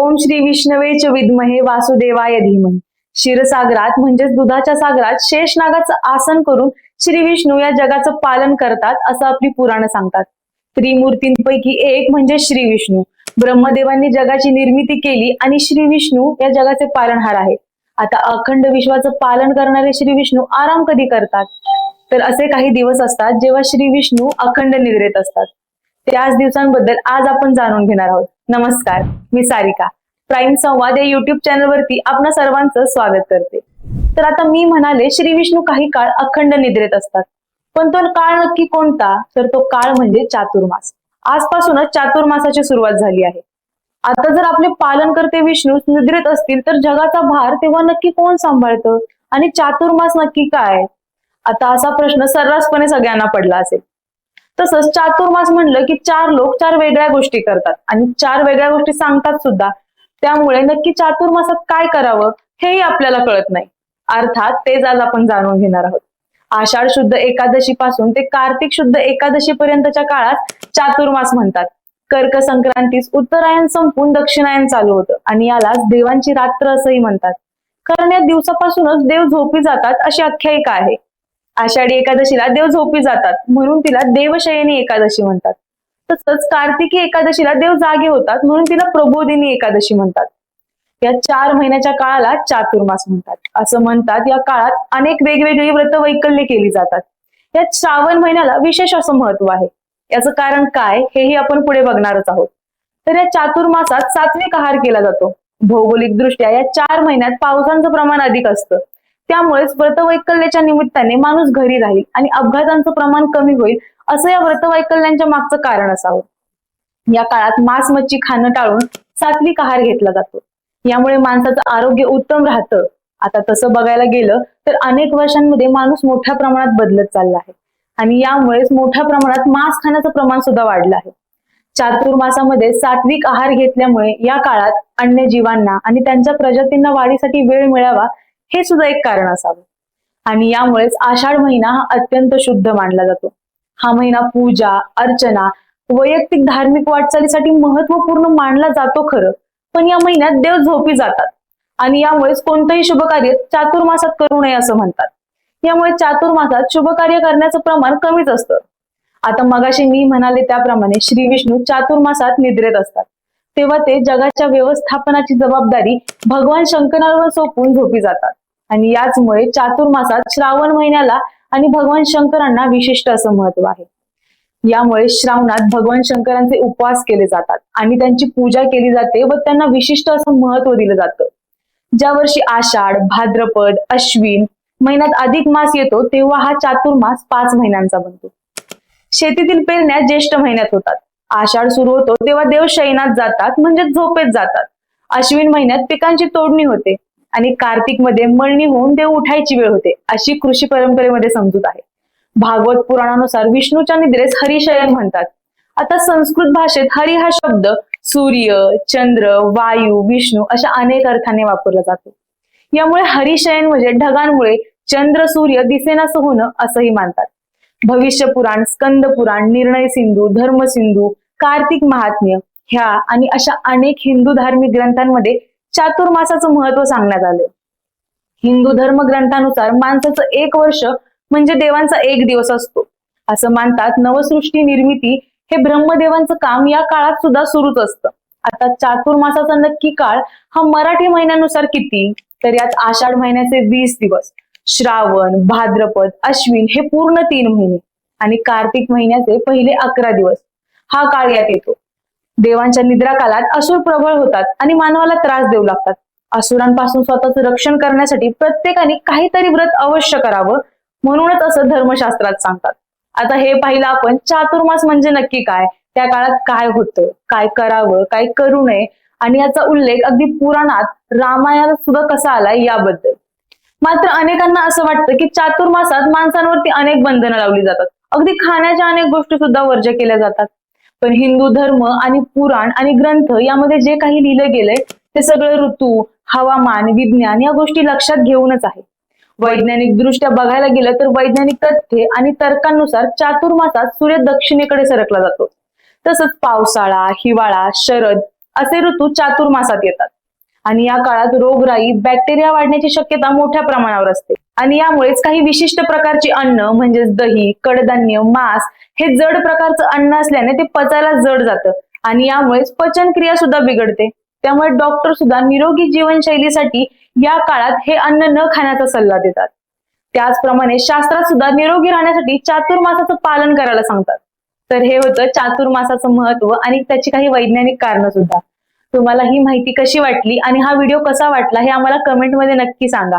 ओम श्री विष्णवे च विद्महे वासुदेवाय धीमहि. क्षीरसागरात म्हणजेच दुधाच्या सागरात शेषनागाचं आसन करून श्री विष्णू या जगाचं पालन करतात असं आपली पुराणं सांगतात. त्रिमूर्तींपैकी एक म्हणजे श्री विष्णू. ब्रह्मदेवांनी जगाची निर्मिती केली आणि श्री विष्णू या जगाचे पालनहार आहेत. आता अखंड विश्वाचं पालन करणारे श्री विष्णू आराम कधी करतात? तर असे काही दिवस असतात जेव्हा श्री विष्णू अखंड निद्रेत असतात. त्याच दिवसांबद्दल आज आपण जाणून घेणार आहोत. नमस्कार मी सारिका. प्राईम संवाद या युट्यूब चॅनलवरती आपणा सर्वांचं स्वागत करते. तर आता मी म्हणाले श्री विष्णू काही काळ अखंड निद्रेत असतात. पण तो काळ नक्की कोणता? तर तो काळ म्हणजे चातुर्मास. आजपासूनच चातुर्मासाची सुरुवात झाली आहे. आता जर आपले पालन करते विष्णू निद्रेत असतील तर जगाचा भार तेव्हा नक्की कोण सांभाळतं? आणि चातुर्मास नक्की काय? आता असा प्रश्न सर्रासपणे सगळ्यांना पडला असेल. तसंच चातुर्मास म्हणलं की चार लोक चार वेगळ्या गोष्टी करतात. आणि चार वेगळ्या गोष्टी सांगतात सुद्धा. त्यामुळे नक्की चातुर्मासात काय करावं हेही आपल्याला कळत नाही. अर्थात तेच आज आपण जाणून घेणार आहोत. आषाढ शुद्ध एकादशी पासून ते कार्तिक शुद्ध एकादशी पर्यंतच्या काळात चातुर्मास म्हणतात. कर्क संक्रांतीस उत्तरायण संपून दक्षिणायन चालू होतं. आणि यालाच देवांची रात्र असंही म्हणतात. कारण या दिवसापासूनच देव झोपी जातात अशी आख्यायिका आहे. आषाढी एकादशीला देव झोपी जातात. म्हणून तिला देवशयनी एकादशी म्हणतात. तसंच कार्तिकी एकादशीला देव जागे होतात. म्हणून तिला प्रबोधिनी एकादशी म्हणतात. या चार महिन्याच्या काळाला चातुर्मास म्हणतात. असं म्हणतात या काळात अनेक वेगवेगळी व्रत वैकल्य केली जातात. या श्रावण महिन्याला विशेष असं महत्त्व आहे. याचं कारण काय हेही आपण पुढे बघणारच आहोत. तर या चातुर्मासात सात्विक आहार केला जातो. भौगोलिक दृष्ट्या या चार महिन्यात पावसांचं प्रमाण अधिक असतं. त्यामुळेच व्रतवैकल्याच्या निमित्ताने माणूस घरी राहील आणि अपघातांचं प्रमाण कमी होईल असं या व्रतवैकल्यांच्या मागचं कारण असावं. या काळात मांस मच्छी खाणं टाळून सात्विक आहार घेतला जातो. यामुळे माणसाचं आरोग्य उत्तम राहतं. आता तसं बघायला गेलं तर अनेक वर्षांमध्ये माणूस मोठ्या प्रमाणात बदलत चालला आहे. आणि यामुळेच मोठ्या प्रमाणात मांस खाण्याचं प्रमाण सुद्धा वाढलं आहे. चातुर्मासामध्ये सात्विक आहार घेतल्यामुळे या काळात अन्य जीवांना आणि त्यांच्या प्रजातींना वाढीसाठी वेळ मिळावा हे सुद्धा एक कारण असावं. आणि यामुळेच आषाढ महिना हा अत्यंत शुद्ध मानला जातो. हा महिना पूजा अर्चना वैयक्तिक धार्मिक वाटचालीसाठी महत्त्वपूर्ण मानला जातो खरं पण या महिन्यात देव झोपी जातात. आणि यामुळेच कोणतंही शुभ कार्य चातुर्मासात करू नये असं म्हणतात. यामुळे चातुर्मासात शुभ कार्य करण्याचं प्रमाण कमीच असतं. आता मगाशी मी म्हणाले त्याप्रमाणे श्री विष्णू चातुर्मासात निद्रेत असतात. तेव्हा ते जगाच्या व्यवस्थापनाची जबाबदारी भगवान शंकरावर सोपून झोपी जातात. आणि याचमुळे चातुर्मासात श्रावण महिन्याला आणि भगवान शंकरांना विशिष्ट असं महत्त्व आहे. यामुळे श्रावणात भगवान शंकरांचे उपवास केले जातात आणि त्यांची पूजा केली जाते व त्यांना विशिष्ट असं महत्त्व दिलं जातं. ज्या वर्षी आषाढ भाद्रपद अश्विन महिन्यात अधिक मास येतो तेव्हा हा चातुर्मास पाच महिन्यांचा बनतो. शेतीतील पेरण्या ज्येष्ठ महिन्यात होतात. आषाढ सुरू होतो तेव्हा देव शयनात जातात म्हणजे झोपेत जातात. अश्विन महिन्यात पिकांची तोडणी होते. आणि कार्तिकमध्ये मळणी होऊन देव उठायची वेळ होते अशी कृषी परंपरेमध्ये समजूत आहे. भागवत पुराणानुसार विष्णूच्या निद्रेस हरिशयन म्हणतात. आता संस्कृत भाषेत हरी हा शब्द सूर्य चंद्र वायू विष्णू अशा अनेक अर्थाने वापरला जातो. यामुळे हरिशयन म्हणजे ढगांमुळे चंद्र सूर्य दिसेनास होणं असंही मानतात. भविष्य पुराण स्कंद पुराण निर्णय सिंधू धर्म सिंधू कार्तिक महात्म्य ह्या आणि अशा अनेक हिंदू धार्मिक ग्रंथांमध्ये चातुर्मासाचं महत्त्व सांगण्यात आले हिंदू धर्म ग्रंथानुसार माणसाचं एक वर्ष म्हणजे देवांचा एक दिवस असतो. असं मानतात नवसृष्टी निर्मिती हे ब्रह्मदेवांचं काम या काळात सुद्धा सुरूच असतं. आता चातुर्मासाचा नक्की काळ हा मराठी महिन्यानुसार किती? तर यात आषाढ महिन्याचे वीस दिवस श्रावण भाद्रपद अश्विन हे पूर्ण तीन महिने आणि कार्तिक महिन्याचे पहिले अकरा दिवस. हा काळ यात येतो. देवांच्या निद्रा काळात असुर प्रबळ होतात आणि मानवाला त्रास देऊ लागतात. असुरांपासून स्वतःचं रक्षण करण्यासाठी प्रत्येकाने काहीतरी व्रत अवश्य करावं म्हणूनच असं धर्मशास्त्रात सांगतात. आता हे पाहिलं आपण चातुर्मास म्हणजे नक्की काय? त्या काळात काय होतं? काय करावं? काय करू नये? आणि याचा उल्लेख अगदी पुराणात रामायणात सुद्धा कसा आलाय याबद्दल. मात्र अनेकांना असं वाटतं की चातुर्मासात माणसांवरती अनेक बंधनं लावली जातात. अगदी खाण्याच्या अनेक गोष्टी सुद्धा वर्ज्य केल्या जातात. पण हिंदू धर्म आणि पुराण आणि ग्रंथ यामध्ये जे काही लिहिलं गेलंय ते सगळं ऋतू हवामान विज्ञान या गोष्टी लक्षात घेऊनच आहे. वैज्ञानिक दृष्ट्या बघायला गेलं तर वैज्ञानिक तथ्ये आणि तर्कांनुसार चातुर्मासात सूर्य दक्षिणेकडे सरकला जातो. तसंच पावसाळा हिवाळा शरद असे ऋतू चातुर्मासात येतात. आणि या काळात रोगराई बॅक्टेरिया वाढण्याची शक्यता मोठ्या प्रमाणावर असते. आणि यामुळेच काही विशिष्ट प्रकारची अन्न म्हणजेच दही कडधान्य मांस हे जड प्रकारचं अन्न असल्याने ते पचायला जड जातं. आणि यामुळेच पचन क्रिया सुद्धा बिघडते. त्यामुळे डॉक्टर सुद्धा निरोगी जीवनशैलीसाठी या काळात हे अन्न न खाण्याचा सल्ला देतात. त्याचप्रमाणे शास्त्रात सुद्धा निरोगी राहण्यासाठी चातुर्मासाचं पालन करायला सांगतात. तर हे होतं चातुर्मासाचं महत्त्व आणि त्याची काही वैज्ञानिक कारण सुद्धा. तुम्हाला ही माहिती कशी वाटली आणि हा व्हिडिओ कसा वाटला हे आम्हाला कमेंटमध्ये नक्की सांगा.